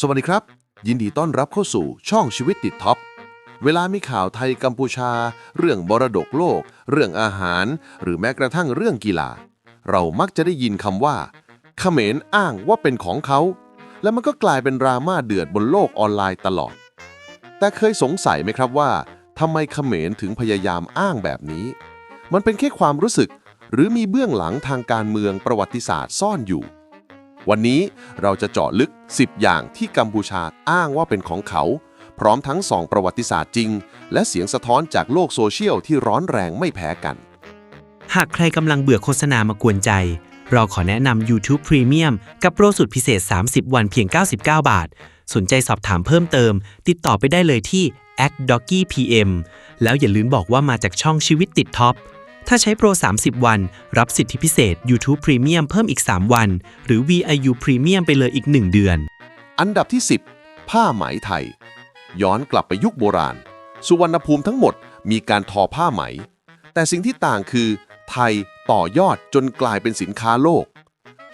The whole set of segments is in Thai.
สวัสดีครับ ยินดีต้อนรับเข้าสู่ช่องชีวิตติดท็อป เวลามีข่าวไทยกัมพูชา เรื่องบรดกโลก เรื่องอาหาร หรือแม้กระทั่งเรื่องกีฬา เรามักจะได้ยินคำว่าเขมรอ้างว่าเป็นของเขา และมันก็กลายเป็นดราม่าเดือดบนโลกออนไลน์ตลอด แต่เคยสงสัยไหมครับว่าทำไมเขมรถึงพยายามอ้างแบบนี้ มันเป็นแค่ความรู้สึก หรือมีเบื้องหลังทางการเมืองประวัติศาสตร์ซ่อนอยู่ วันนี้เราจะเจาะลึก 10 อย่างที่กัมพูชาอ้างว่าเป็นของเขา พร้อมทั้งส่องประวัติศาสตร์จริง และเสียงสะท้อนจากโลกโซเชียลที่ร้อนแรงไม่แพ้กัน หากใครกำลังเบื่อโฆษณามากวนใจ เราขอแนะนำ YouTube Premium กับโปรสุดพิเศษ 30 วันเพียง 99 บาท สนใจสอบถามเพิ่มเติม ติดต่อไปได้เลยที่ d o g g y PM แล้วอย่าลืมบอกว่ามาจากช่องชีวิตติดท็อป ถ้าใช้โปร 30 วัน รับสิทธิพิเศษ YouTube Premium เพิ่มอีก 3 วัน หรือ VIU Premium ไปเลยอีก 1 เดือน อันดับที่ 10 ผ้าไหมไทย ย้อนกลับไปยุคโบราณ สุวรรณภูมิทั้งหมดมีการทอผ้าไหม แต่สิ่งที่ต่างคือ ไทยต่อยอดจนกลายเป็นสินค้าโลก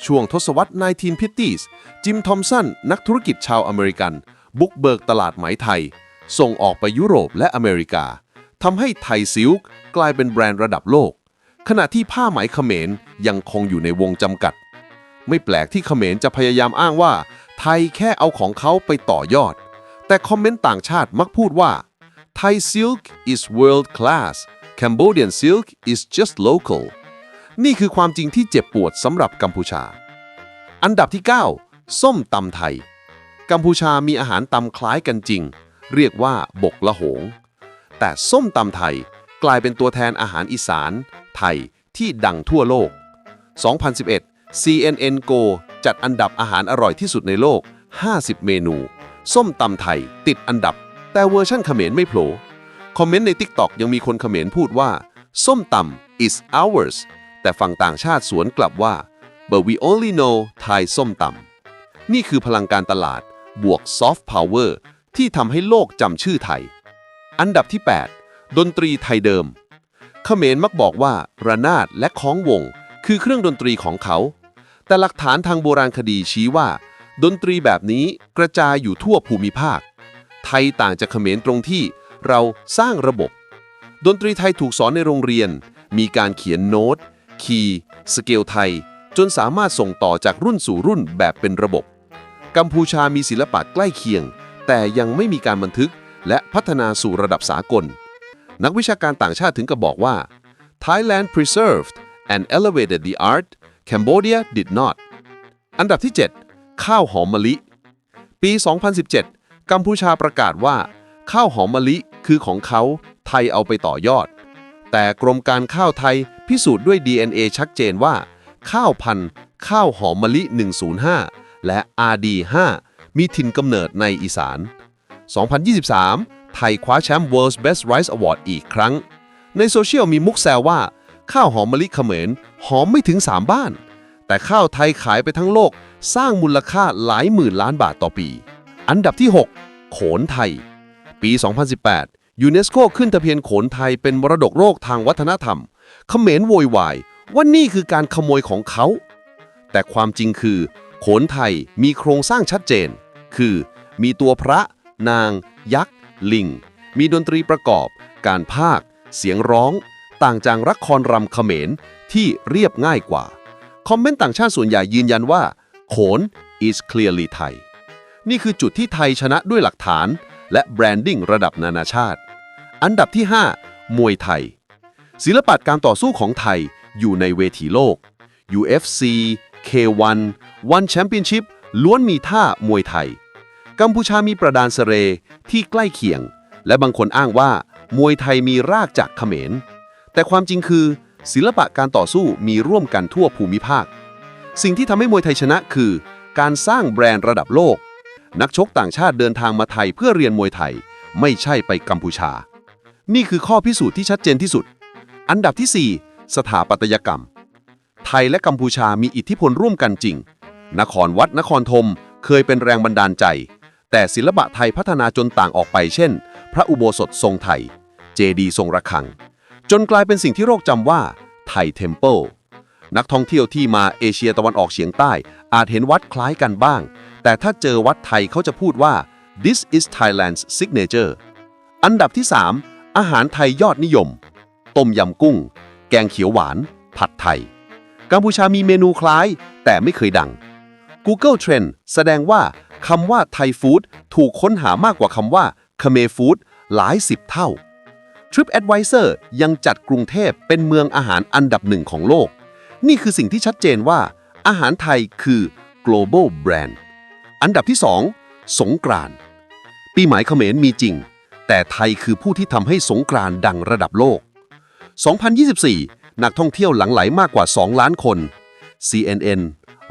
ช่วงทศวรรษ 1950s จิมทอมสันนักธุรกิจชาวอเมริกัน บุกเบิกตลาดไหมไทย ส่งออกไปยุโรปและอเมริกา ทำให้ไทยซิลค์กลายเป็นแบรนด์ระดับโลก ขณะที่ผ้าไหมเขมรยังคงอยู่ในวงจำกัด ไม่แปลกที่เขมรจะพยายามอ้างว่า ไทยแค่เอาของเขาไปต่อยอด แต่คอมเมนต์ต่างชาติมักพูดว่า Thai silk is world class Cambodian silk is just local นี่คือความจริงที่เจ็บปวดสำหรับกัมพูชา อันดับที่ 9 ส้มตำไทย กัมพูชามีอาหารตำคล้ายกันจริง เรียกว่าบกละโหง แต่ส้มตำไทยกลายเป็นตัวแทนอาหารอีสาน ไทยที่ดังทั่วโลก 2011 CNN Go จัดอันดับอาหารอร่อยที่สุดในโลก 50 เมนู ส้มตำไทยติดอันดับ แต่เวอร์ชั่นเขมรไม่โผล่คอมเมนต์ใน TikTok ยังมีคนเขมรพูดว่า ส้มตำ is ours แต่ฝั่งต่างชาติสวนกลับว่า but we only know Thai ส้มตำนี่คือพลังการตลาดบวก soft power ที่ทำให้โลกจำชื่อไทย อันดับที่ 8 ดนตรีไทยเดิม เขมรมักบอกว่า ระนาดและค้องวง คือเครื่องดนตรีของเขา แต่หลักฐานทางโบราณคดีชี้ว่า ดนตรีแบบนี้กระจายอยู่ทั่วภูมิภาค ไทยต่างจากเขมรตรงที่เราสร้างระบบ ดนตรีไทยถูกสอนในโรงเรียน มีการเขียนโน้ต คีย์ สเกลไทย จนสามารถส่งต่อจากรุ่นสู่รุ่นแบบเป็นระบบ กัมพูชามีศิลปะใกล้เคียง แต่ยังไม่มีการบันทึก และพัฒนาสู่ระดับสากล นักวิชาการต่างชาติถึงกับบอกว่า Thailand preserved and elevated the art Cambodia did not อันดับที่ 7 ข้าวหอมมะลิ ปี 2017 กัมพูชาประกาศว่า ข้าวหอมมะลิคือของเขาไทยเอาไปต่อยอด แต่กรมการข้าวไทยพิสูจน์ด้วย DNA ชัดเจนว่า ข้าวพันธุ์ ข้าวหอมมะลิ 105 และ RD5 มีถิ่นกำเนิดในอีสาน 2023 ไทยคว้าแชมป์ World's Best Rice Award อีกครั้ง ในโซเชียลมีมุกแซวว่า ข้าวหอมมะลิเขมรหอมไม่ถึง 3 บ้าน แต่ข้าวไทยขายไปทั้งโลก สร้างมูลค่าหลายหมื่นล้านบาทต่อปี อันดับที่ 6 โขนไทย ปี 2018 ยูเนสโกขึ้นทะเบียนโขนไทยเป็นมรดกโลกทางวัฒนธรรม เขมรโวยวายว่านี่คือการขโมยของเขา แต่ความจริงคือ โขนไทยมีโครงสร้างชัดเจน คือ มีตัวพระ นาง ยักษ์ ลิง มีดนตรีประกอบ การพากเสียงร้อง ต่างจากรักคอนรำเขมรที่เรียบง่ายกว่า คอมเมนต์ต่างชาติส่วนใหญ่ยืนยันว่า โขน is clearly Thai นี่คือจุดที่ไทยชนะด้วยหลักฐาน และแบรนดิ้งระดับนานาชาติ อันดับที่ 5 มวยไทย ศิลปะการต่อสู้ของไทยอยู่ในเวทีโลก UFC K1 One Championship ล้วนมีท่ามวยไทย กัมพูชามีประดานสเรที่ใกล้เคียง และบางคนอ้างว่ามวยไทยมีรากจากเขมร แต่ความจริงคือ ศิลปะการต่อสู้มีร่วมกันทั่วภูมิภาค สิ่งที่ทำให้มวยไทยชนะคือ การสร้างแบรนด์ระดับโลก นักชกต่างชาติเดินทางมาไทยเพื่อเรียนมวยไทย ไม่ใช่ไปกัมพูชา นี่คือข้อพิสูจน์ที่ชัดเจนที่สุด อันดับที่ 4 สถาปัตยกรรม ไทยและกัมพูชามีอิทธิพลร่วมกันจริง นครวัดนครธมเคยเป็นแรงบันดาลใจ แต่ศิลปะไทยพัฒนาจนต่างออกไปเช่น พระอุโบสถทรงไทย เจดีย์ทรงระฆัง จนกลายเป็นสิ่งที่โลกจำว่าไทยเทมเพิลนักท่องเที่ยวที่มาเอเชียตะวันออกเฉียงใต้ อาจเห็นวัดคล้ายกันบ้าง แต่ถ้าเจอวัดไทยเขาจะพูดว่า this is Thailand's signature อันดับที่ 3 อาหารไทยยอดนิยม ต้มยำกุ้ง แกงเขียวหวาน ผัดไทย กัมพูชามีเมนูคล้าย แต่ไม่เคยดัง Google Trend แสดงว่า คำว่าไทยฟู้ดถูกค้นหามากกว่าคำว่าคเมฟู้ดหลายสิบเท่า TripAdvisor ยังจัดกรุงเทพเป็นเมืองอาหารอันดับหนึ่งของโลก นี่คือสิ่งที่ชัดเจนว่า อาหารไทยคือ global brand อันดับที่ 2 สงกรานต์ปีหมายเขมรมีจริง แต่ไทยคือผู้ที่ทำให้สงกรานดังระดับโลก 2024 นักท่องเที่ยวหลั่งไหลมากกว่า 2 ล้านคน CNN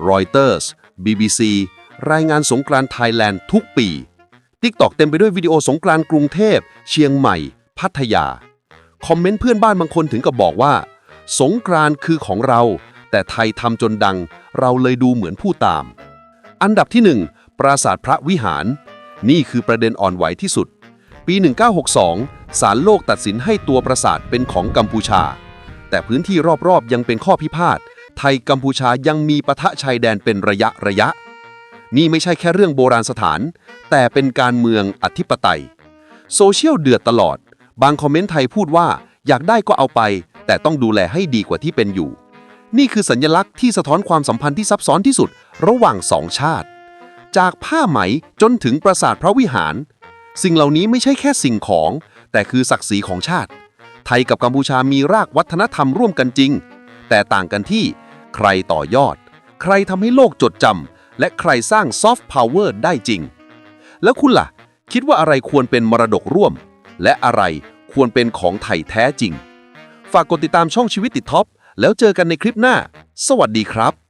Reuters BBC รายงานสงกรานต์ไทยแลนด์ทุกปี TikTok เต็มไปด้วยวิดีโอสงกรานต์กรุงเทพ เชียงใหม่ พัทยา คอมเมนต์เพื่อนบ้านบางคนถึงกับบอกว่า สงกรานต์คือของเรา แต่ไทยทำจนดัง เราเลยดูเหมือนผู้ตาม อันดับที่ 1 ปราสาทพระวิหาร นี่คือประเด็นอ่อนไหวที่สุด ปี 1962 ศาลโลกตัดสินให้ตัวปราสาทเป็นของกัมพูชา แต่พื้นที่รอบๆยังเป็นข้อพิพาทไทยกัมพูชายังมีปะทะชายแดนเป็นระยะระยะ นี่ไม่ใช่แค่เรื่องโบราณสถาน แต่เป็นการเมืองอธิปไตย โซเชียลเดือดตลอด บางคอมเมนต์ไทยพูดว่า อยากได้ก็เอาไป แต่ต้องดูแลให้ดีกว่าที่เป็นอยู่ นี่คือสัญลักษณ์ที่สะท้อนความสัมพันธ์ที่ซับซ้อนที่สุด ระหว่างสองชาติ จากผ้าไหมจนถึงปราสาทพระวิหาร สิ่งเหล่านี้ไม่ใช่แค่สิ่งของ แต่คือศักดิ์ศรีของชาติ ไทยกับกัมพูชามีรากวัฒนธรรมร่วมกันจริง แต่ต่างกันที่ ใครต่อยอด ใครทำให้โลกจดจำ และใครสร้างซอฟต์พาวเวอร์ได้จริง แล้วคุณล่ะ คิดว่าอะไรควรเป็นมรดกร่วม และอะไรควรเป็นของไทยแท้จริง ฝากกดติดตามช่องชีวิตติดท็อป แล้วเจอกันในคลิปหน้า สวัสดีครับ